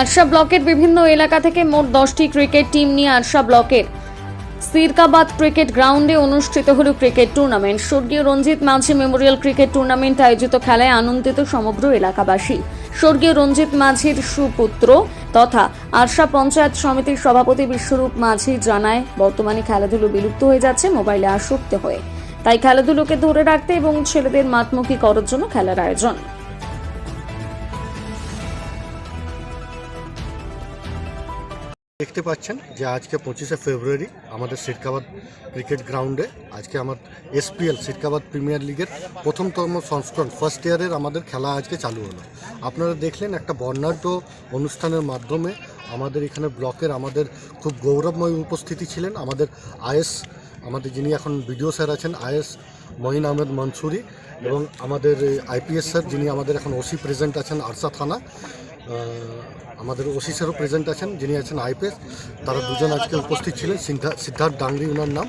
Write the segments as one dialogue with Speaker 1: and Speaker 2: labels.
Speaker 1: ARSA ব্লকের বিভিন্ন এলাকা থেকে মোট দশটি ক্রিকেট টিম নিয়ে আরশা ব্লকের সিরকাবাদ ক্রিকেট গ্রাউন্ডে অনুষ্ঠিত হল ক্রিকেট টুর্নামেন্ট। স্বর্গীয় রঞ্জিত মাঝি মেমোরিয়াল ক্রিকেট টুর্নামেন্ট আয়োজিত খেলায় আনন্দিত সমগ্র এলাকাবাসী। স্বর্গীয় রঞ্জিত মাঝির সুপুত্র তথা আরশা পঞ্চায়েত সমিতির সভাপতি বিশ্বরূপ মাঝি জানায়, বর্তমানে খেলাধুলো বিলুপ্ত হয়ে যাচ্ছে, মোবাইলে আসক্ত হয়ে। তাই খেলাধুলোকে ধরে রাখতে এবং ছেলেদের মাতমুখী করার জন্য খেলার আয়োজন।
Speaker 2: দেখতে পাচ্ছেন যে আজকে পঁচিশে ফেব্রুয়ারি আমাদের সিরকাবাদ ক্রিকেট গ্রাউন্ডে আজকে আমার এসপিএল, সিরকাবাদ প্রিমিয়ার লিগের প্রথমতম সংস্করণ ফার্স্ট ইয়ারের আমাদের খেলা আজকে চালু হলো। আপনারা দেখলেন একটা বর্ণাঢ্য অনুষ্ঠানের মাধ্যমে আমাদের এখানে ব্লকের আমাদের খুব গৌরবময় উপস্থিতি ছিলেন। আমাদের আইএস, আমাদের যিনি এখন বিডিও স্যার আছেন, আইএস মঈন আহমেদ মনসুরি এবং আমাদের আইপিএস স্যার যিনি আমাদের এখন ওসি প্রেজেন্ট আছেন আরসা থানা। আমাদের ওসি স্যারও প্রেজেন্ট আছেন যিনি আছেন আইপিএস তারা দুজন আজকে উপস্থিত ছিলেন সিদ্ধা- সিদ্ধার্থ ডাংরি ওনার নাম।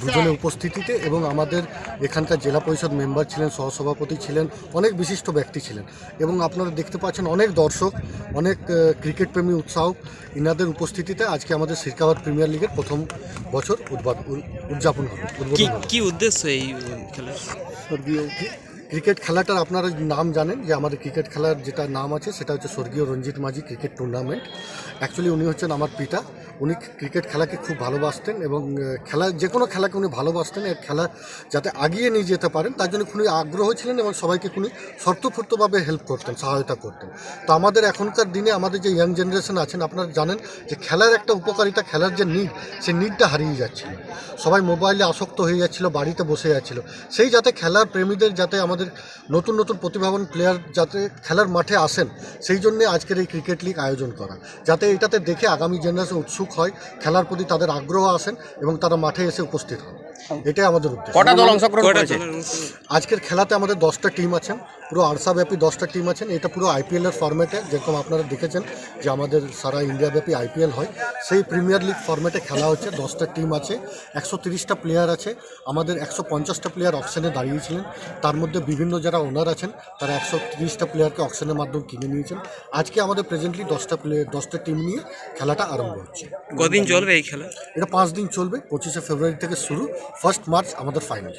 Speaker 2: দুজনের উপস্থিতিতে এবং আমাদের এখানকার জেলা পরিষদ মেম্বার ছিলেন সহসভাপতি ছিলেন অনেক বিশিষ্ট ব্যক্তি ছিলেন। এবং আপনারা দেখতে পাচ্ছেন অনেক দর্শক অনেক ক্রিকেট প্রেমী উৎসাহ ইনাদের উপস্থিতিতে আজকে আমাদের সিরকাবাদ প্রিমিয়ার লিগের প্রথম বছর উদ্বাদ- উদ- উদযাপন হলো
Speaker 3: কি
Speaker 2: উদ্বোধন
Speaker 3: উদ্দেশ্য এই খেলার?
Speaker 2: স্বর্গীয় ক্রিকেট খেলাটার আপনারা নাম জানেন যে আমাদের ক্রিকেট খেলার যেটা নাম আছে, সেটা হচ্ছে স্বর্গীয় রঞ্জিত মাঝি ক্রিকেট টুর্নামেন্ট অ্যাকচুয়ালি উনি হচ্ছেন আমার পিতা। উনি ক্রিকেট খেলাকে খুব ভালোবাসতেন এবং খেলা, যে কোনো খেলাকে উনি ভালোবাসতেন। এর খেলা যাতে আগিয়ে নিয়ে যেতে পারেন, তার জন্য খুবই আগ্রহ ছিলেন এবং সবাইকে খুবই শর্তফূর্তভাবে হেল্প করতেন, সহায়তা করতেন। তো আমাদের এখনকার দিনে আমাদের যে ইয়াং জেনারেশন আছেন, আপনারা জানেন যে খেলার একটা উপকারিতা, খেলার যে নিড সেই নিডটা হারিয়ে যাচ্ছিল। সবাই মোবাইলে আসক্ত হয়ে যাচ্ছিল, বাড়িতে বসে যাচ্ছিল। সেই যাতে খেলার প্রেমীদের যাতে আমাদের নতুন নতুন প্রতিভাবান প্লেয়ার যাতে খেলার মাঠে আসেন সেই জন্যে আজকের এই ক্রিকেট লিগ আয়োজন করা। যাতে এটাতে দেখে আগামী জেনারেশন উৎসুক হয় খেলার প্রতি তাদের আগ্রহ আসেন এবং তারা মাঠে এসে উপস্থিত হন। এটাই আমাদের উদ্দেশ্য।
Speaker 4: কটা দল অংশগ্রহণ করেছে?
Speaker 2: আজকের খেলাতে আমাদের দশটা টিম আছেন। পুরো আরসাব্যাপী দশটা টিম আছেন। এটা পুরো আইপিএলের ফর্ম্যাটে যেরকম আপনারা দেখেছেন যে আমাদের সারা ইন্ডিয়াব্যাপী আইপিএল হয়। সেই প্রিমিয়ার লিগ ফর্ম্যাটে খেলা হচ্ছে দশটা টিম আছে একশো তিরিশটা প্লেয়ার আছে। আমাদের একশো পঞ্চাশটা প্লেয়ার অকশনে দাঁড়িয়েছিলেন। তার মধ্যে বিভিন্ন যারা ওনার আছেন তারা একশো তিরিশটা প্লেয়ারকে অকশনের মাধ্যমে কিনে নিয়েছেন। আজকে আমাদের প্রেজেন্টলি দশটা প্লেয়ার দশটা টিম নিয়ে খেলাটা আরম্ভ হচ্ছে।
Speaker 3: কদিন চলবে এই খেলা?
Speaker 2: এটা পাঁচ দিন চলবে পঁচিশে ফেব্রুয়ারি থেকে শুরু। ফার্স্ট মার্চ আমাদের ফাইনাল